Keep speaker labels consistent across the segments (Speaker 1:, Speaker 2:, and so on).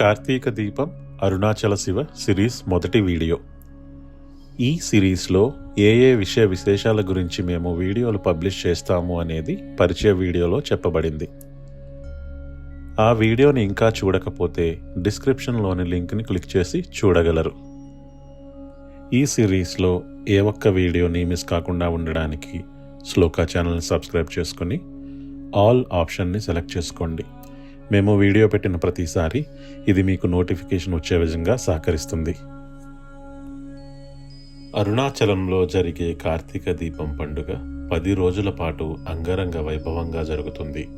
Speaker 1: Karthika Deepam Arunachala Shiva series మొదటి video. ఈ సిరీస్లో ఏ ఏ విషయ విశేషాల గురించి మేము వీడియోలు పబ్లిష్ చేస్తాము అనేది పరిచయ వీడియోలో చెప్పబడింది. ఆ వీడియోని ఇంకా చూడకపోతే డిస్క్రిప్షన్లోని లింక్ని క్లిక్ చేసి చూడగలరు. ఈ సిరీస్లో ఏ ఒక్క వీడియోని మిస్ కాకుండా ఉండడానికి శ్లోకా ఛానల్ని సబ్స్క్రైబ్ చేసుకొని ఆల్ ఆప్షన్ని సెలెక్ట్ చేసుకోండి. మేము వీడియో పెట్టిన ప్రతిసారి ఇది మీకు నోటిఫికేషన్ వచ్చే విధంగా సహకరిస్తుంది. అరుణాచలంలో జరిగే కార్తీక దీపం పండుగ పది రోజుల పాటు అంగరంగ వైభవంగా జరుగుతుంది.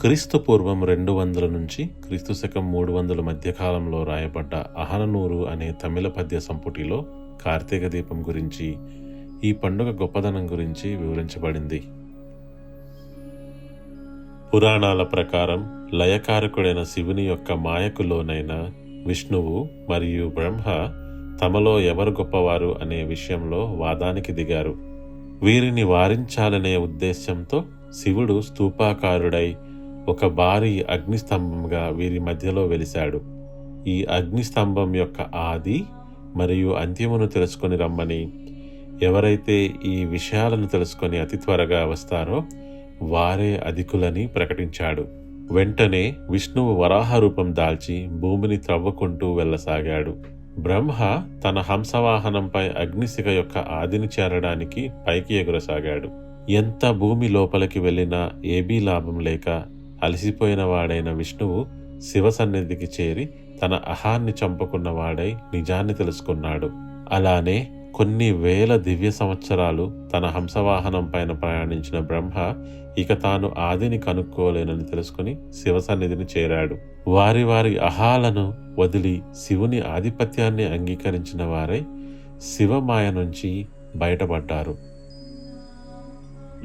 Speaker 1: క్రీస్తు పూర్వం రెండు వందల నుంచి క్రీస్తు శకం మూడు వందల మధ్యకాలంలో రాయబడ్డ అహననూరు అనే తమిళ పద్య సంపుటిలో కార్తీక దీపం గురించి ఈ పండుగ గొప్పదనం గురించి వివరించబడింది. పురాణాల ప్రకారం లయకారకుడైన శివుని యొక్క మాయకు లోనైన విష్ణువు మరియు బ్రహ్మ తమలో ఎవరు గొప్పవారు అనే విషయంలో వాదానికి దిగారు. వీరిని వారించాలనే ఉద్దేశ్యంతో శివుడు స్తూపాకారుడై ఒక భారీ అగ్నిస్తంభంగా వీరి మధ్యలో వెలిశాడు. ఈ అగ్నిస్తంభం యొక్క ఆది మరియు అంత్యమును తెలుసుకొని రమ్మని ఎవరైతే ఈ విషయాలను తెలుసుకొని అతి త్వరగా వస్తారో వారే అధికులని ప్రకటించాడు. వెంటనే విష్ణువు వరాహ రూపం దాల్చి భూమిని త్రవ్వుకుంటూ వెళ్ళసాగాడు. బ్రహ్మ తన హంసవాహనంపై అగ్నిశిఖ యొక్క ఆదిని చేరడానికి పైకి ఎగురసాగాడు. ఎంత భూమి లోపలికి వెళ్ళినా ఏబీ లాభం లేక అలసిపోయిన వాడైన విష్ణువు శివ సన్నిధికి చేరి తన అహాన్ని చంపుకున్న వాడై నిజాన్ని తెలుసుకున్నాడు. అలానే కొన్ని వేల దివ్య సంవత్సరాలు తన హంసవాహనం పైన ప్రయాణించిన బ్రహ్మ ఇక తాను ఆదిని కనుక్కోలేనని తెలుసుకుని శివ సన్నిధిని చేరాడు. వారి వారి అహాలను వదిలి శివుని ఆధిపత్యాన్ని అంగీకరించిన వారై శివమాయ నుంచి బయటపడ్డారు.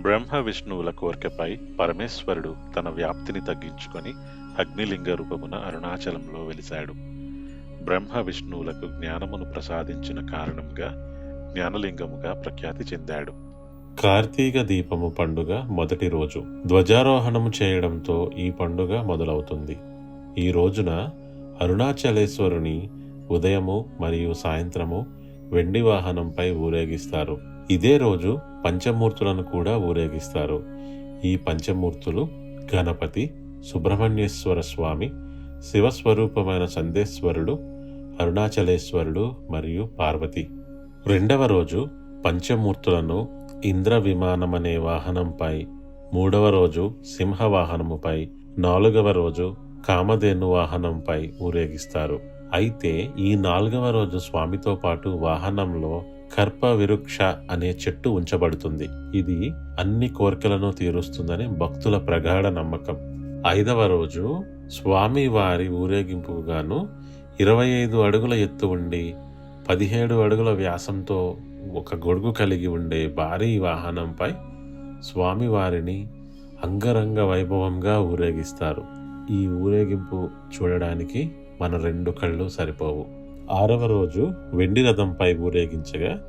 Speaker 1: బ్రహ్మ విష్ణువుల కోరికపై పరమేశ్వరుడు తన వ్యాప్తిని తగ్గించుకొని అగ్నిలింగ రూపమున అరుణాచలంలో వెలిశాడు. బ్రహ్మ విష్ణువులకు జ్ఞానమును ప్రసాదించిన కారణంగా జ్ఞానలింగముగా ప్రఖ్యాతి చెందాడు. కార్తీక దీపము పండుగ మొదటి రోజు. ధ్వజారోహణము చేయడంతో ఈ పండుగ మొదలవుతుంది. ఈ రోజున అరుణాచలేశ్వరుని ఉదయము మరియు సాయంత్రము వెండి వాహనంపై ఊరేగిస్తారు. ఇదే రోజు పంచమూర్తులను కూడా ఊరేగిస్తారు. ఈ పంచమూర్తులు గణపతి సుబ్రహ్మణ్యేశ్వర స్వామి శివస్వరూపమైన సందేశ్వరుడు అరుణాచలేశ్వరుడు మరియు పార్వతి. రెండవ రోజు పంచమూర్తులను ఇంద్ర విమానమనే వాహనంపై మూడవ రోజు సింహ వాహనముపై నాలుగవ రోజు కామధేను వాహనంపై ఊరేగిస్తారు. అయితే ఈ నాలుగవ రోజు స్వామితో పాటు వాహనంలో కర్ప విరుక్ష అనే చెట్టు ఉంచబడుతుంది. ఇది అన్ని కోరికలను తీరుస్తుందని భక్తుల ప్రగాఢ నమ్మకం. ఐదవ రోజు స్వామి వారి ఊరేగింపుగాను ఇరవై ఐదు అడుగుల ఎత్తు ఉండి పదిహేడు అడుగుల వ్యాసంతో ఒక గొడుగు కలిగి ఉండే భారీ వాహనంపై స్వామివారిని అంగరంగ వైభవంగా ఊరేగిస్తారు. ఈ ఊరేగింపు చూడడానికి మన రెండు కళ్ళు సరిపోవు. ఆరవ రోజు వెండి రథంపై ఊరేగించగా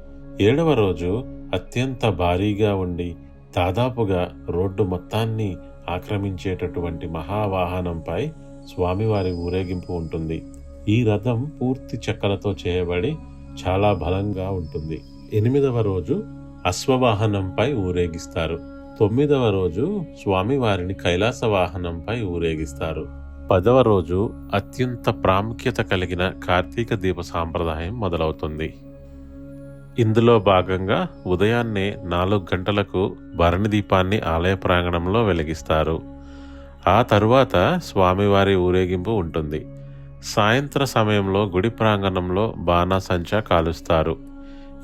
Speaker 1: ఏడవ రోజు అత్యంత భారీగా ఉండి దాదాపుగా రోడ్డు మొత్తాన్ని ఆక్రమించేటటువంటి మహావాహనంపై స్వామివారి ఊరేగింపు ఉంటుంది. ఈ రథం పూర్తి చెక్కలతో చేయబడి చాలా బలంగా ఉంటుంది. ఎనిమిదవ రోజు అశ్వవాహనంపై ఊరేగిస్తారు. తొమ్మిదవ రోజు స్వామివారిని కైలాస వాహనంపై ఊరేగిస్తారు. పదవ రోజు అత్యంత ప్రాముఖ్యత కలిగిన కార్తీక దీప సాంప్రదాయం మొదలవుతుంది. ఇందులో భాగంగా ఉదయాన్నే నాలుగు గంటలకు భరణి దీపాన్ని ఆలయ ప్రాంగణంలో వెలిగిస్తారు. ఆ తరువాత స్వామివారి ఊరేగింపు ఉంటుంది. సాయంత్ర సమయంలో గుడి ప్రాంగణంలో బాణాసంచా కాలుస్తారు.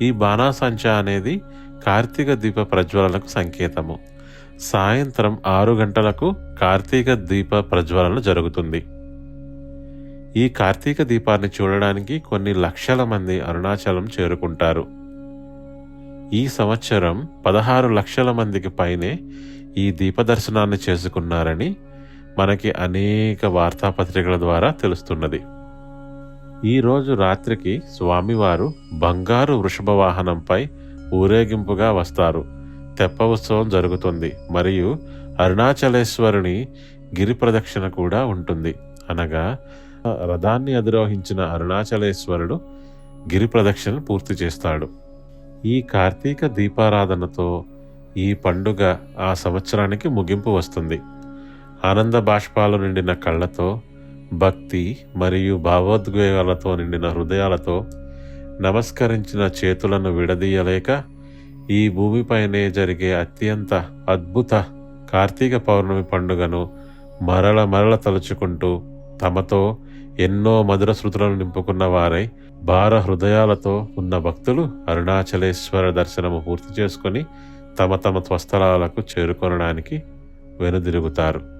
Speaker 1: ఈ బాణాసంచా అనేది కార్తీక దీప ప్రజ్వలనకు సంకేతము. సాయంత్రం ఆరు గంటలకు కార్తీక దీప ప్రజ్వలన జరుగుతుంది. ఈ కార్తీక దీపాన్ని చూడడానికి కొన్ని లక్షల మంది అరుణాచలం చేరుకుంటారు. ఈ సంవత్సరం పదహారు లక్షల మందికి పైనే ఈ దీపదర్శనాన్ని చేసుకున్నారని మనకి అనేక వార్తాపత్రికల ద్వారా తెలుస్తున్నది. ఈరోజు రాత్రికి స్వామివారు బంగారు వృషభ వాహనంపై ఊరేగింపుగా వస్తారు. తెప్ప ఉత్సవం జరుగుతుంది మరియు అరుణాచలేశ్వరుని గిరి ప్రదక్షిణ కూడా ఉంటుంది. అనగా రథాన్ని అధిరోహించిన అరుణాచలేశ్వరుడు గిరి ప్రదక్షిణ పూర్తి చేస్తాడు. ఈ కార్తీక దీపారాధనతో ఈ పండుగ ఆ సంవత్సరానికి ముగింపు వస్తుంది. ఆనంద బాష్పాలు నిండిన కళ్ళతో భక్తి మరియు భావోద్వేగాలతో నిండిన హృదయాలతో నమస్కరించిన చేతులను విడదీయలేక ఈ భూమిపైనే జరిగే అత్యంత అద్భుత కార్తీక పౌర్ణమి పండుగను మరల మరల తలుచుకుంటూ తమతో ఎన్నో మధుర శృతులను నింపుకున్న వారై భార హృదయాలతో ఉన్న భక్తులు అరుణాచలేశ్వర దర్శనము పూర్తి చేసుకొని తమ తమ స్వస్థలాలకు చేరుకొనడానికి వెనుదిరుగుతారు.